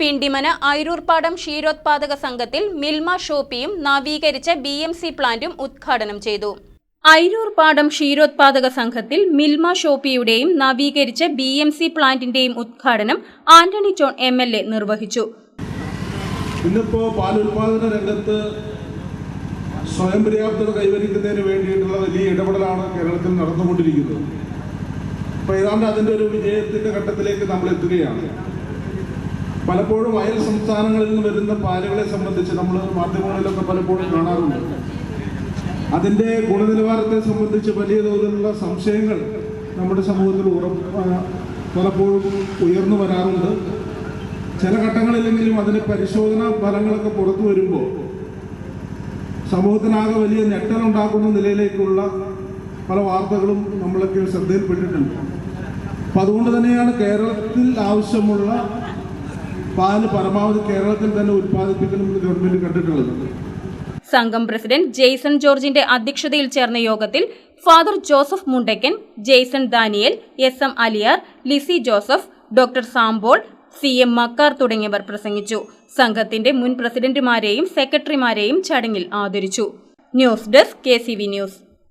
പിണ്ടിമന ഐരൂർപാടം ക്ഷീരോത്പാദക സംഘത്തിൽ മിൽമ ഷോപ്പിയും നവീകരിച്ച B M C പ്ലാന്റും ഉദ്ഘാടനം ചെയ്തു. ഐരൂർപാടം ക്ഷീരോത്പാദക സംഘത്തിൽ മിൽമ ഷോപ്പിയുടെയും നവീകരിച്ച ബി എം സി പ്ലാന്റിന്റെയും ഉദ്ഘാടനം Antony John M L A നിർവഹിച്ചു. ഇന്നിപ്പോ പാലുൽപാദന രംഗത്ത് സ്വയം പര്യാപ്തത കൈവരിക്കുന്നതിന് വേണ്ടിയിട്ടുള്ള വലിയ ഇടപെടലാണ് കേരളത്തിൽ നടന്നുകൊണ്ടിരിക്കുന്നത്. അപ്പൊ ഏതാണ്ട് അതിന്റെ ഒരു വിജയത്തിന്റെ ഘട്ടത്തിലേക്ക് നമ്മൾ എത്തുകയാണ്. പലപ്പോഴും അയൽ സംസ്ഥാനങ്ങളിൽ നിന്ന് വരുന്ന പാലുകളെ സംബന്ധിച്ച് നമ്മൾ മാധ്യമങ്ങളിലൊക്കെ പലപ്പോഴും കാണാറുണ്ട്. അതിന്റെ ഗുണനിലവാരത്തെ സംബന്ധിച്ച് വലിയ തോതിലുള്ള സംശയങ്ങൾ നമ്മുടെ സമൂഹത്തിൽ ഉറപ്പ് പലപ്പോഴും ഉയർന്നു വരാറുണ്ട്. ചില ഘട്ടങ്ങളിലെങ്കിലും അതിന്റെ പരിശോധനാ ഫലങ്ങളൊക്കെ പുറത്തു വരുമ്പോൾ സമൂഹത്തിനാകെ വലിയ ഞെട്ടലുണ്ടാക്കുന്ന നിലയിലേക്കുള്ള പല വാർത്തകളും നമ്മളൊക്കെ ശ്രദ്ധയിൽപ്പെട്ടിട്ടുണ്ട്. അപ്പം അതുകൊണ്ട് തന്നെയാണ് കേരളത്തിൽ ആവശ്യമുള്ള പാൽ പരമാവധി കേരളത്തിൽ തന്നെ ഉത്പാദിപ്പിക്കണമെന്ന് ഗവൺമെന്റ് കണ്ടിട്ടുള്ളത്. സംഘം പ്രസിഡന്റ് ജെയ്സൺ ജോർജിന്റെ അധ്യക്ഷതയിൽ ചേർന്ന യോഗത്തിൽ father Joseph Mundackan Jaison Daniel S M Aliyar Lizy Joseph doctor സാംബോൾ C M Makkar തുടങ്ങിയവർ പ്രസംഗിച്ചു. സംഘത്തിന്റെ മുൻ പ്രസിഡന്റുമാരെയും സെക്രട്ടറിമാരെയും ചടങ്ങിൽ ആദരിച്ചു. News desk K news.